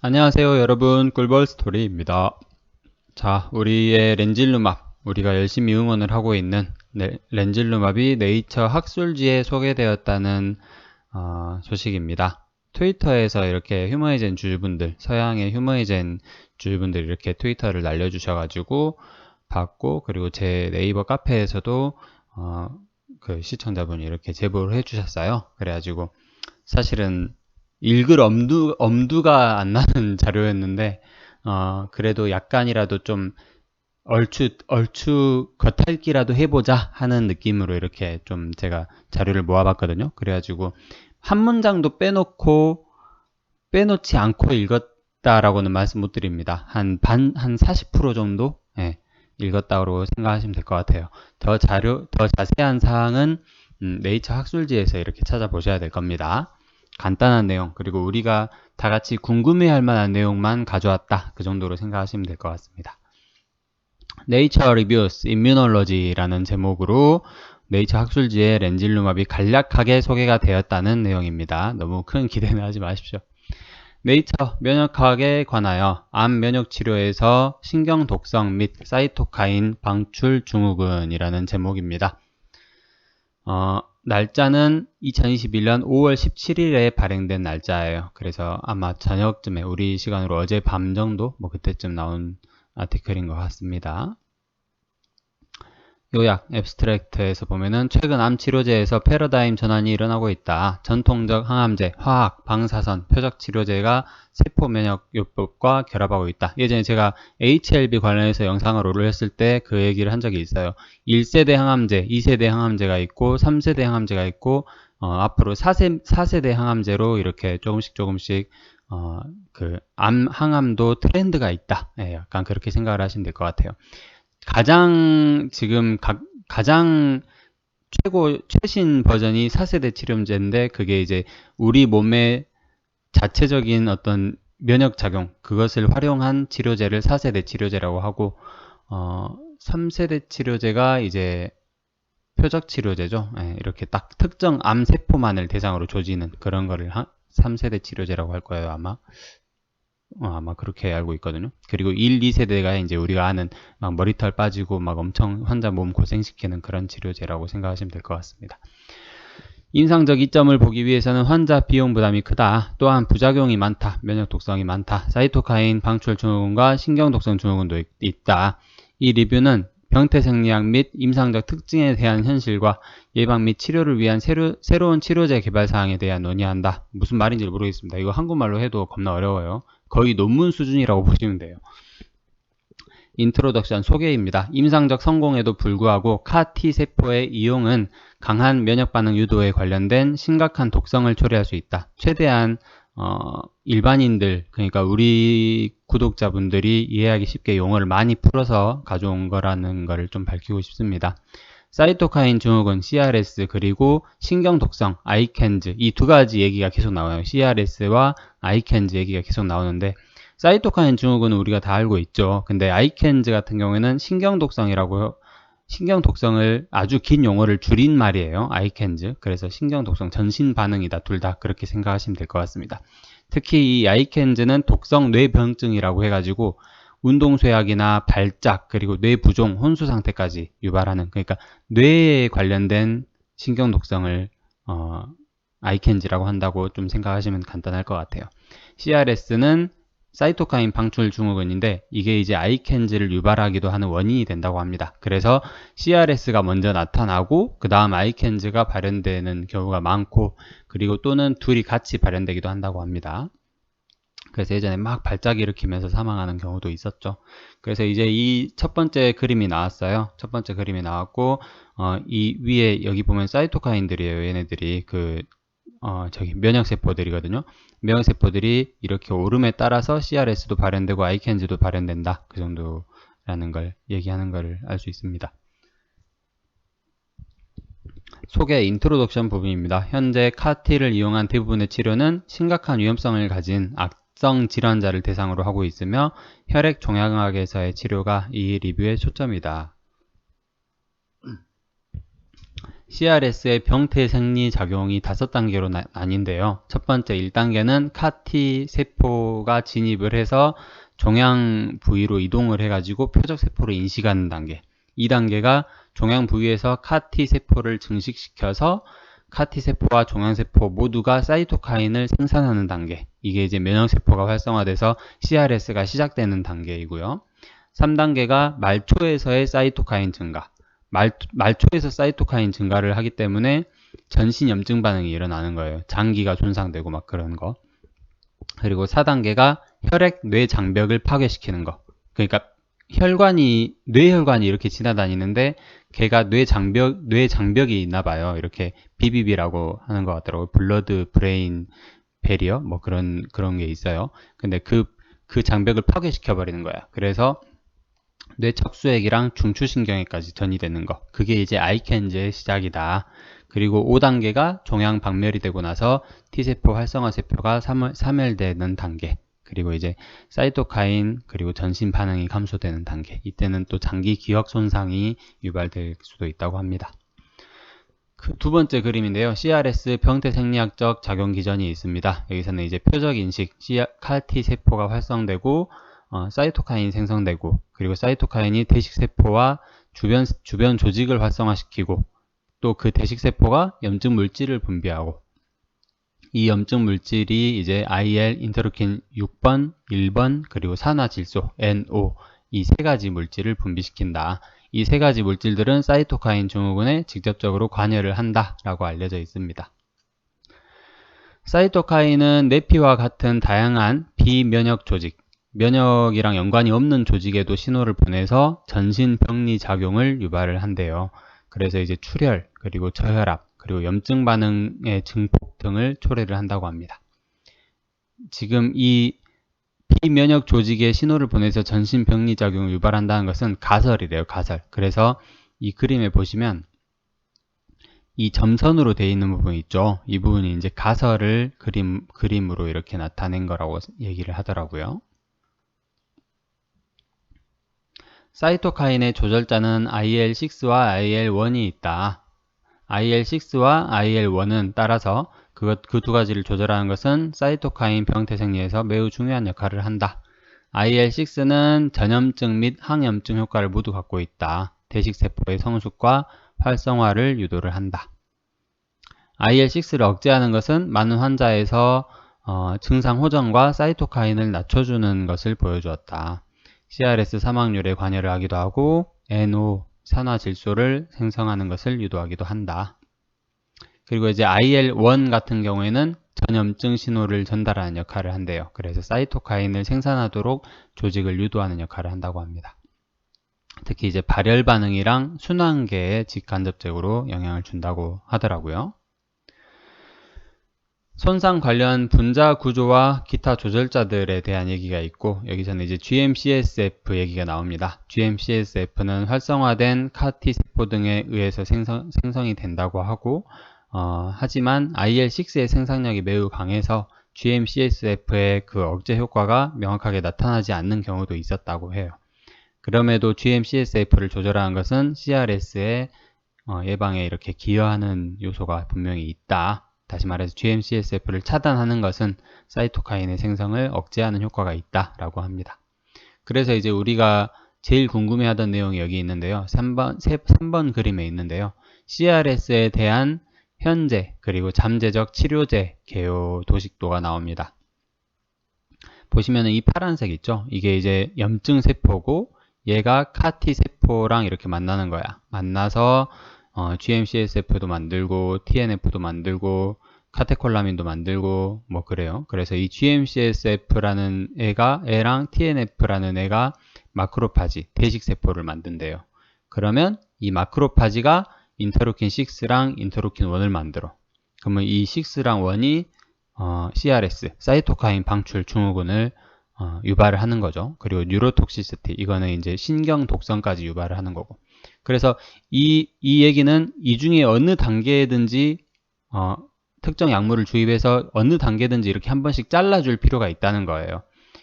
안녕하세요 여러분. 꿀벌스토리입니다. 자 우리의 렌질루맙 우리가 열심히 응원을 하고 있는 네, 렌질루맙이 네이처 학술지에 소개되었다는 어, 소식입니다. 트위터에서 이렇게 휴머이젠 주주분들 서양의 휴머이젠 주주분들 이렇게 트위터를 날려주셔가지고 봤고 그리고 제 네이버 카페에서도 어, 그 시청자분이 이렇게 제보를 해주셨어요. 그래가지고 사실은 읽을 엄두, 엄두가 안 나는 자료였는데, 어, 그래도 약간이라도 좀 얼추, 얼추 겉핥기라도 해보자 하는 느낌으로 이렇게 좀 제가 자료를 모아봤거든요. 그래가지고 한 문장도 빼놓고, 빼놓지 않고 읽었다라고는 말씀 못 드립니다. 한 반, 한 40% 정도? 예, 읽었다고 생각하시면 될 것 같아요. 더 자료, 더 자세한 사항은 음, 네이처 학술지에서 이렇게 찾아보셔야 될 겁니다. 간단한 내용 그리고 우리가 다 같이 궁금해할 만한 내용만 가져왔다 그 정도로 생각하시면 될 것 같습니다. Nature Reviews Immunology라는 제목으로 네이처 학술지에 렌질루맙이 간략하게 소개가 되었다는 내용입니다. 너무 큰 기대는 하지 마십시오. 네이처 면역학에 관하여 암 면역 치료에서 신경 독성 및 사이토카인 방출 증후군이라는 제목입니다. 어, 날짜는 2021년 5월 17일에 발행된 날짜예요. 그래서 아마 저녁쯤에 우리 시간으로 어제 밤 정도 뭐 그때쯤 나온 아티클인 것 같습니다. 요약 앱스트랙트에서 보면은 최근 암 치료제에서 패러다임 전환이 일어나고 있다. 전통적 항암제, 화학, 방사선, 표적 치료제가 세포 면역 요법과 결합하고 있다. 예전에 제가 HLB 관련해서 영상을 올렸을 때 그 얘기를 한 적이 있어요. 1세대 항암제, 2세대 항암제가 있고 3세대 항암제가 있고 어, 앞으로 4세, 4세대 항암제로 이렇게 조금씩 조금씩 어, 그 암 항암도 트렌드가 있다. 예, 약간 그렇게 생각을 하시면 될 것 같아요. 가장 지금 가, 가장 최고 최신 버전이 4세대 치료제인데 그게 이제 우리 몸의 자체적인 어떤 면역 작용 그것을 활용한 치료제를 4세대 치료제라고 하고 어 3세대 치료제가 이제 표적 치료제죠. 예, 이렇게 딱 특정 암 세포만을 대상으로 조지는 그런 거를 3세대 치료제라고 할 거예요, 아마. 어, 아마 그렇게 알고 있거든요. 그리고 1, 2세대가 이제 우리가 아는 막 머리털 빠지고 막 엄청 환자 몸 고생시키는 그런 치료제라고 생각하시면 될 것 같습니다. 인상적 이점을 보기 위해서는 환자 비용 부담이 크다. 또한 부작용이 많다. 면역 독성이 많다. 사이토카인 방출 증후군과 신경 독성 증후군도 있다. 이 리뷰는 병태 생리학 및 임상적 특징에 대한 현실과 예방 및 치료를 위한 새로, 새로운 치료제 개발 사항에 대한 논의한다. 무슨 말인지 모르겠습니다. 이거 한국말로 해도 겁나 어려워요. 거의 논문 수준이라고 보시면 돼요. 인트로덕션 소개입니다. 임상적 성공에도 불구하고 카티 세포의 이용은 강한 면역 반응 유도에 관련된 심각한 독성을 초래할 수 있다. 최대한 어, 일반인들 그러니까 우리 구독자분들이 이해하기 쉽게 용어를 많이 풀어서 가져온 거라는 것을 좀 밝히고 싶습니다. 사이토카인 증후군 CRS 그리고 신경 독성 아이캔즈 이 두 가지 얘기가 계속 나와요. CRS와 아이캔즈 얘기가 계속 나오는데 사이토카인 증후군은 우리가 다 알고 있죠. 근데 아이캔즈 같은 경우에는 신경 독성이라고 신경 독성을 아주 긴 용어를 줄인 말이에요. 아이캔즈. 그래서 신경 독성 전신 반응이다. 둘 다 그렇게 생각하시면 될 것 같습니다. 특히 이 아이캔즈는 독성 뇌병증이라고 해가지고 운동쇠약이나 발작 그리고 뇌 부종 혼수 상태까지 유발하는 그러니까 뇌에 관련된 신경 독성을 어, 아이캔즈라고 한다고 좀 생각하시면 간단할 것 같아요. CRS는 사이토카인 방출 증후군인데 이게 이제 아이캔즈를 유발하기도 하는 원인이 된다고 합니다. 그래서 CRS가 먼저 나타나고 그 다음 아이캔즈가 발현되는 경우가 많고 그리고 또는 둘이 같이 발현되기도 한다고 합니다. 그래서 예전에 막 발작 일으키면서 사망하는 경우도 있었죠. 그래서 이제 이 첫 번째 그림이 나왔어요. 첫 번째 그림이 나왔고 어, 이 위에 여기 보면 사이토카인들이에요. 얘네들이 그 어, 저기 면역세포들이거든요. 면역세포들이 이렇게 오름에 따라서 CRS도 발현되고 아이캔즈도 발현된다. 그 정도라는 걸 얘기하는 걸 알 수 있습니다. 소개 인트로덕션 부분입니다. 현재 카티를 이용한 대부분의 치료는 심각한 위험성을 가진 악 성 질환자를 대상으로 하고 있으며 혈액 종양학에서의 치료가 이 리뷰의 초점이다. CRS의 병태 생리 작용이 다섯 단계로 나, 나뉜데요. 첫 번째 1단계는 카티 세포가 진입을 해서 종양 부위로 이동을 해가지고 표적 세포를 인식하는 단계. 2단계가 종양 부위에서 카티 세포를 증식시켜서 카티 세포와 종양 세포 모두가 사이토카인을 생산하는 단계. 이게 이제 면역 세포가 활성화돼서 CRS가 시작되는 단계이고요. 3단계가 말초에서의 사이토카인 증가. 말, 말초에서 사이토카인 증가를 하기 때문에 전신 염증 반응이 일어나는 거예요. 장기가 손상되고 막 그런 거. 그리고 4단계가 혈액 뇌 장벽을 파괴시키는 거. 그러니까 혈관이 뇌혈관이 이렇게 지나다니는데 걔가 뇌 장벽 뇌 장벽이 있나 봐요. 이렇게 BBB라고 하는 것 같더라고요. 블러드 브레인 베리어 뭐 그런 그런 게 있어요. 근데 그그 그 장벽을 파괴시켜 버리는 거야. 그래서 뇌 척수액이랑 중추신경에까지 전이되는 거. 그게 이제 아이켄즈의 시작이다. 그리고 5단계가 종양 박멸이 되고 나서 T세포 활성화 세포가 3멸되는 단계. 그리고 이제 사이토카인 그리고 전신 반응이 감소되는 단계. 이때는 또 장기 기억 손상이 유발될 수도 있다고 합니다. 그 두 번째 그림인데요. CRS 병태 생리학적 작용 기전이 있습니다. 여기서는 이제 표적 인식, CAR-T 세포가 활성되고 어, 사이토카인이 생성되고 그리고 사이토카인이 대식 세포와 주변, 주변 조직을 활성화시키고 또 그 대식 세포가 염증 물질을 분비하고 이 염증 물질이 이제 IL, 인터루킨 6번, 1번, 그리고 산화질소, NO 이 세 가지 물질을 분비시킨다. 이 세 가지 물질들은 사이토카인 증후군에 직접적으로 관여를 한다라고 알려져 있습니다. 사이토카인은 내피와 같은 다양한 비면역 조직, 면역이랑 연관이 없는 조직에도 신호를 보내서 전신 병리 작용을 유발을 한대요. 그래서 이제 출혈, 그리고 저혈압, 그리고 염증 반응의 증폭 등을 초래를 한다고 합니다. 지금 이 비면역 조직에 신호를 보내서 전신 병리 작용을 유발한다는 것은 가설이래요. 가설. 그래서 이 그림에 보시면 이 점선으로 되어 있는 부분 있죠. 이 부분이 이제 가설을 그림, 그림으로 이렇게 나타낸 거라고 얘기를 하더라고요. 사이토카인의 조절자는 IL6와 IL1이 있다. IL6와 IL1은 따라서 그 두 가지를 조절하는 것은 사이토카인 병태 생리에서 매우 중요한 역할을 한다. IL6는 전염증 및 항염증 효과를 모두 갖고 있다. 대식세포의 성숙과 활성화를 유도를 한다. IL6를 억제하는 것은 많은 환자에서 어, 증상 호전과 사이토카인을 낮춰주는 것을 보여주었다. CRS 사망률에 관여를 하기도 하고 NO 산화 질소를 생성하는 것을 유도하기도 한다. 그리고 이제 IL-1 같은 경우에는 전염증 신호를 전달하는 역할을 한대요. 그래서 사이토카인을 생산하도록 조직을 유도하는 역할을 한다고 합니다. 특히 이제 발열 반응이랑 순환계에 직간접적으로 영향을 준다고 하더라고요. 손상 관련 분자 구조와 기타 조절자들에 대한 얘기가 있고 여기서는 이제 GM-CSF 얘기가 나옵니다. GM-CSF는 활성화된 카티 세포 등에 의해서 생성, 생성 이 된다고 하고 어, 하지만 IL6의 생산력이 매우 강해서 GM-CSF의 그 억제 효과가 명확하게 나타나지 않는 경우도 있었다고 해요. 그럼에도 GM-CSF를 조절하는 것은 CRS의 어, 예방에 이렇게 기여하는 요소가 분명히 있다. 다시 말해서 GM-CSF를 차단하는 것은 사이토카인의 생성을 억제하는 효과가 있다라고 합니다. 그래서 이제 우리가 제일 궁금해하던 내용이 여기 있는데요. 3번, 3번 그림에 있는데요. CRS에 대한 현재 그리고 잠재적 치료제 개요 도식도가 나옵니다. 보시면 이 파란색 있죠? 이게 이제 염증 세포고 얘가 카티 세포랑 이렇게 만나는 거야. 만나서 어, GMCSF도 만들고 TNF도 만들고 카테콜라민도 만들고 뭐 그래요. 그래서 이 GMCSF라는 애가 애랑 TNF라는 애가 마크로파지 대식 세포를 만든대요. 그러면 이 마크로파지가 인터루킨 6랑 인터루킨 1을 만들어. 그러면 이 6랑 1이 어, CRS 사이토카인 방출 증후군을 어, 유발을 하는 거죠. 그리고 뉴로톡시시티 이거는 이제 신경 독성까지 유발을 하는 거고. 그래서 이, 이 얘기는 이 중에 어느 단계든지 어, 특정 약물을 주입해서 어느 단계든지 이렇게 한 번씩 잘라줄 필요가 있다는 거예요.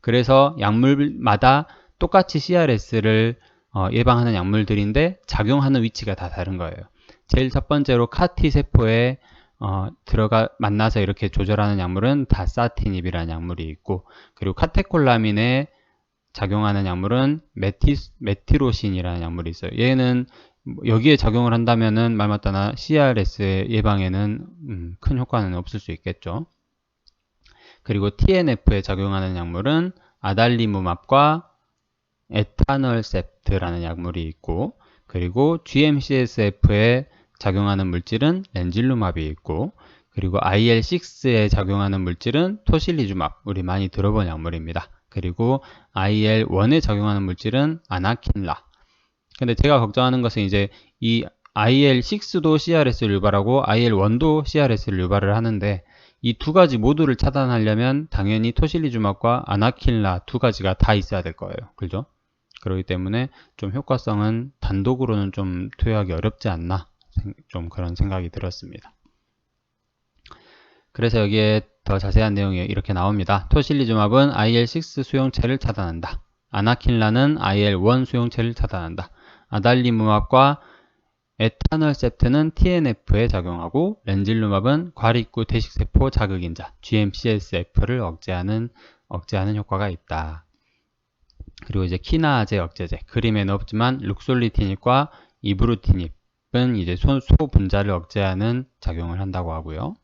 그래서 약물마다 똑같이 CRS를 어, 예방하는 약물들인데 작용하는 위치가 다 다른 거예요. 제일 첫 번째로 카티 세포에 어, 들어가 만나서 이렇게 조절하는 약물은 다사티닙이라는 약물이 있고 그리고 카테콜라민에 작용하는 약물은 메티, 메티로신이라는 약물이 있어요. 얘는 뭐 여기에 작용을 한다면은 말 맞다나 CRS의 예방에는 음, 큰 효과는 없을 수 있겠죠. 그리고 TNF에 작용하는 약물은 아달리무맙과 에타널셉트라는 약물이 있고 그리고 GM-CSF에 작용하는 물질은 렌질루맙이 있고 그리고 IL6에 작용하는 물질은 토실리주맙 우리 많이 들어본 약물입니다. 그리고 IL1에 작용하는 물질은 아나킨라 근데 제가 걱정하는 것은 이제 이 IL6도 CRS를 유발하고 IL1도 CRS를 유발을 하는데 이 두 가지 모두를 차단하려면 당연히 토실리주맙과 아나킬라 두 가지가 다 있어야 될 거예요. 그죠? 그렇기 때문에 좀 효과성은 단독으로는 좀 투여하기 어렵지 않나 좀 그런 생각이 들었습니다. 그래서 여기에 더 자세한 내용이 이렇게 나옵니다. 토실리주맙은 IL6 수용체를 차단한다. 아나킬라는 IL1 수용체를 차단한다. 아달리무맙과 에타널셉트는 TNF에 작용하고 렌질루맙은 과립구 대식세포 자극인자 GM-CSF를 억제하는 억제하는 효과가 있다. 그리고 이제 키나아제 억제제 그림에는 없지만 룩솔리티닙과 이브루티닙은 이제 소, 소 분자를 억제하는 작용을 한다고 하고요.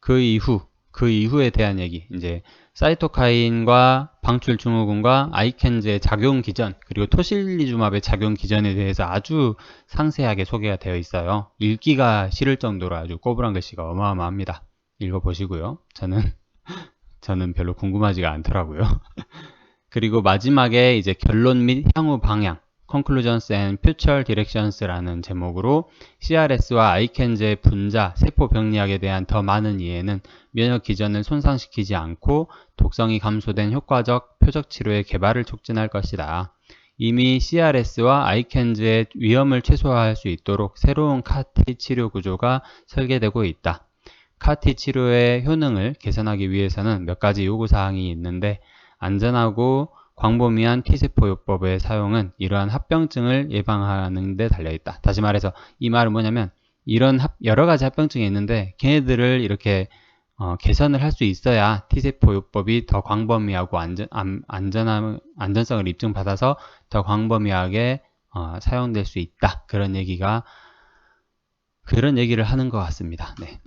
그 이후 그 이후에 대한 얘기 이제 사이토카인과 방출 증후군과 아이켄즈의 작용 기전 그리고 토실리주맙의 작용 기전에 대해서 아주 상세하게 소개가 되어 있어요. 읽기가 싫을 정도로 아주 꼬부랑 글씨가 어마어마합니다. 읽어보시고요. 저는 저는 별로 궁금하지가 않더라고요. 그리고 마지막에 이제 결론 및 향후 방향 Conclusions and Future Directions라는 제목으로 CRS와 아이켄즈의 분자, 세포 병리학에 대한 더 많은 이해는 면역 기전을 손상시키지 않고 독성이 감소된 효과적 표적 치료의 개발을 촉진할 것이다. 이미 CRS와 아이켄즈의 위험을 최소화할 수 있도록 새로운 카티 치료 구조가 설계되고 있다. 카티 치료의 효능을 개선하기 위해서는 몇 가지 요구 사항이 있는데 안전하고 광범위한 T세포요법의 사용은 이러한 합병증을 예방하는 데 달려있다. 다시 말해서 이 말은 뭐냐면 이런 합, 여러 가지 합병증이 있는데 걔네들을 이렇게 어, 개선을 할 수 있어야 T세포요법이 더 광범위하고 안전, 안, 안전함, 안전성을 입증받아서 더 광범위하게 어, 사용될 수 있다. 그런 얘기가 그런 얘기를 하는 것 같습니다. 네.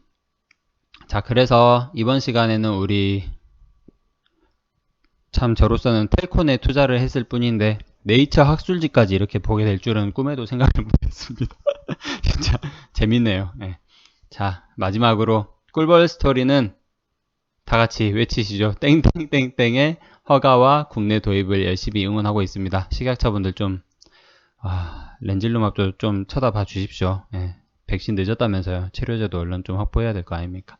자, 그래서 이번 시간에는 우리 참 저로서는 텔콘에 투자를 했을 뿐인데 네이처 학술지까지 이렇게 보게 될 줄은 꿈에도 생각을 못했습니다. 진짜 재밌네요. 네. 자 마지막으로 꿀벌 스토리는 다 같이 외치시죠. 땡땡땡땡의 허가와 국내 도입을 열심히 응원하고 있습니다. 식약처분들 좀 아, 렌질루맙도 좀 쳐다봐 주십시오. 네. 백신 늦었다면서요. 치료제도 얼른 좀 확보해야 될 거 아닙니까?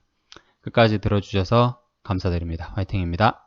끝까지 들어주셔서 감사드립니다. 화이팅입니다.